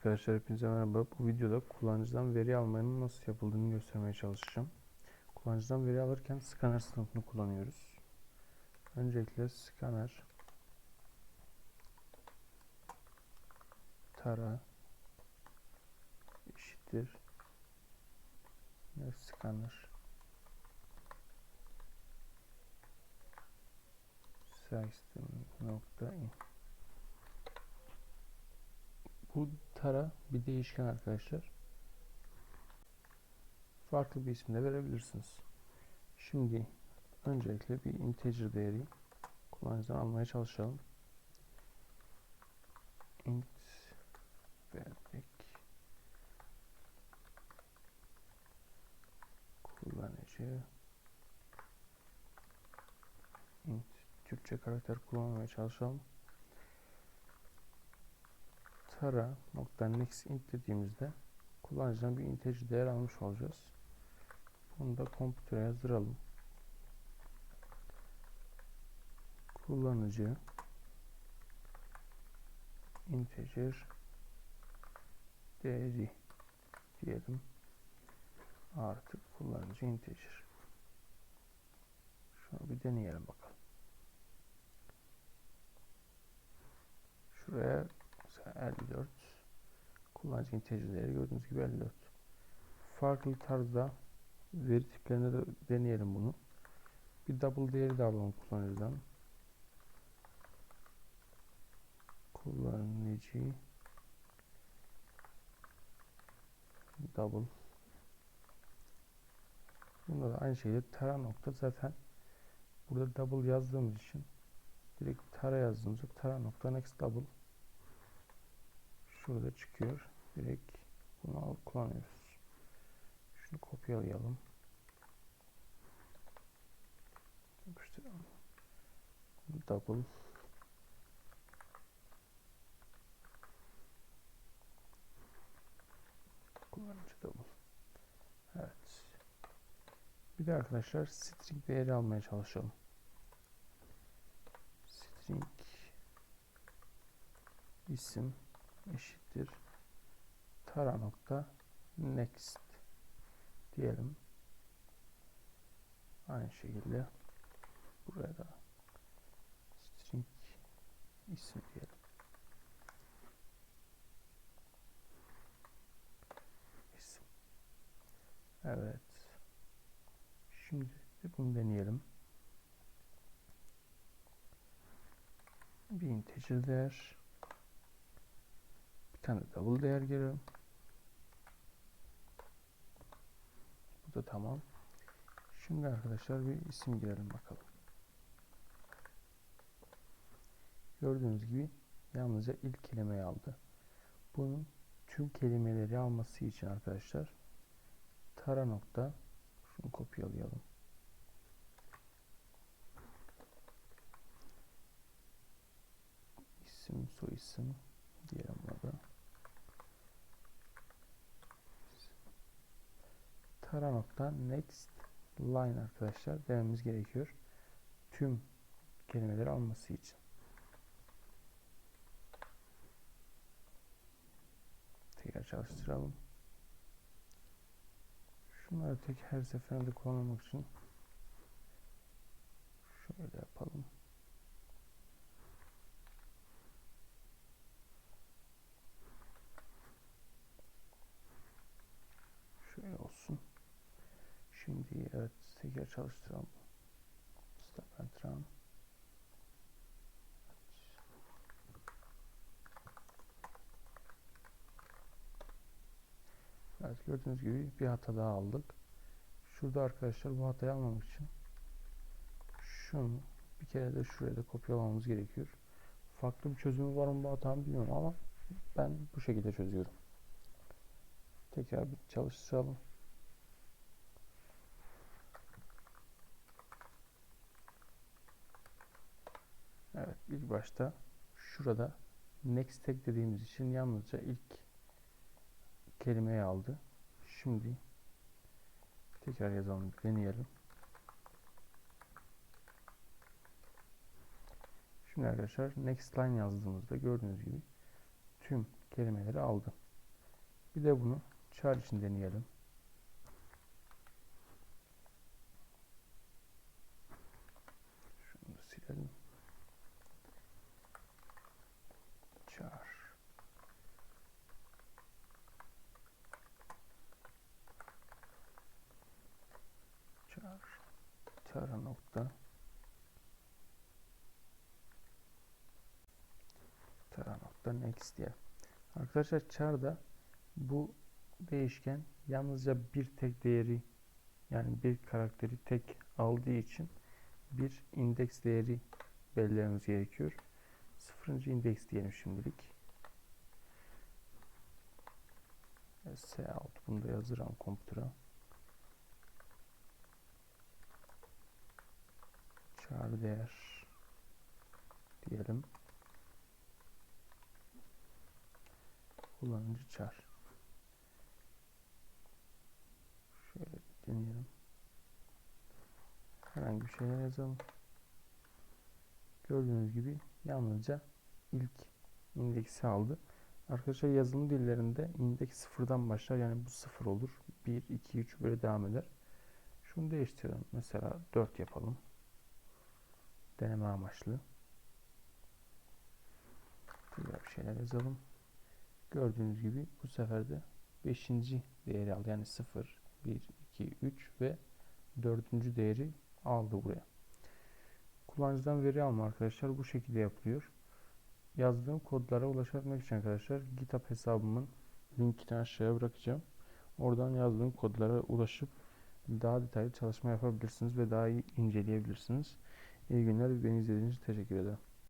Arkadaşlar hepinize merhaba. Bu videoda kullanıcıdan veri almanın nasıl yapıldığını göstermeye çalışacağım. Kullanıcıdan veri alırken scanner sınıfını kullanıyoruz. Öncelikle scanner tara eşittir ne scanner system nokta in bu tara bir değişken arkadaşlar. Farklı bir isimde verebilirsiniz. Şimdi öncelikle bir integer değeri kullanıcıdan almaya çalışalım. int verdik. Kullanıcı int Türkçe karakter kullanmaya çalışalım tara nokta next int dediğimizde kullanıcıdan bir integer değer almış olacağız. Bunu da kompütere yazdıralım. Kullanıcı integer değeri diyelim. Artık kullanıcı integer. Şunu bir deneyelim bakalım. Şuraya 54 kullanıcı integerleri gördüğünüz gibi 54 farklı tarzda veri tiplerinde de deneyelim bunu. Bir double değeri de alalım kullanıcıdan. Kullanıcı double. Bunda da aynı şekilde tara nokta zaten. Burada double yazdığımız için direkt tara yazdığımızda tara nokta next double Şurada çıkıyor. Direkt bunu alıp kullanıyoruz. Şunu kopyalayalım. Yapıştıralım. Double kullanıcı double. Evet. Bir de arkadaşlar string değeri almaya çalışalım. String isim eşittir tara nokta next diyelim. Aynı şekilde buraya da string isim diyelim. İsim. Evet. Şimdi bunu deneyelim. Bir integer değer bir tane double değer giriyorum. Bu da tamam. Şimdi arkadaşlar bir isim girelim bakalım. Gördüğünüz gibi yalnızca ilk kelimeyi aldı. Bunun tüm kelimeleri alması için arkadaşlar tara nokta şunu kopyalayalım. İsim, soy isim diyelim burada. tara nokta next line arkadaşlar dememiz gerekiyor. Tüm kelimeleri alması için. Tekrar çalıştıralım. Şunları tek her seferinde kullanmak için şöyle yapalım. Şöyle olsun. Şimdi evet tekrar çalıştıralım. Stop and run. Evet gördüğünüz gibi bir hata daha aldık. Şurada arkadaşlar bu hatayı almamak için şunu bir kere de şuraya da kopyalamamız gerekiyor. Farklı bir çözümü var mı bu hatanın bilmiyorum ama ben bu şekilde çözüyorum. Tekrar bir çalıştıralım. Evet ilk başta şurada next tag dediğimiz için yalnızca ilk kelimeyi aldı. Şimdi tekrar yazalım deneyelim. Şimdi arkadaşlar next line yazdığımızda gördüğünüz gibi tüm kelimeleri aldı. Bir de bunu char için deneyelim. Şunu silelim. Char. Char. Char nokta. Char nokta next diye. Arkadaşlar char'da bu değişken yalnızca bir tek değeri yani bir karakteri tek aldığı için bir indeks değeri belirlememiz gerekiyor. Sıfırıncı indeks diyelim şimdilik. S out bunu da yazırım kompütüre. Char değer diyelim. Kullanıcı char. Şöyle deneyelim. Herhangi bir şeyler yazalım. Gördüğünüz gibi yalnızca ilk indeksi aldı. Arkadaşlar yazılım dillerinde indeks sıfırdan başlar. Yani bu sıfır olur. 1, 2, 3 böyle devam eder. Şunu değiştirelim. Mesela 4 yapalım. Deneme amaçlı. Tekrar bir şeyler yazalım. Gördüğünüz gibi bu sefer de 5. değeri aldı. Yani 0, 1, 2, 3 ve 4. değeri aldı buraya. Kullanıcıdan veri alma arkadaşlar bu şekilde yapılıyor. Yazdığım kodlara ulaşabilmek için arkadaşlar GitHub hesabımın linkini aşağıya bırakacağım. Oradan yazdığım kodlara ulaşıp daha detaylı çalışma yapabilirsiniz ve daha iyi inceleyebilirsiniz. İyi günler. Beni izlediğiniz için teşekkür ederim.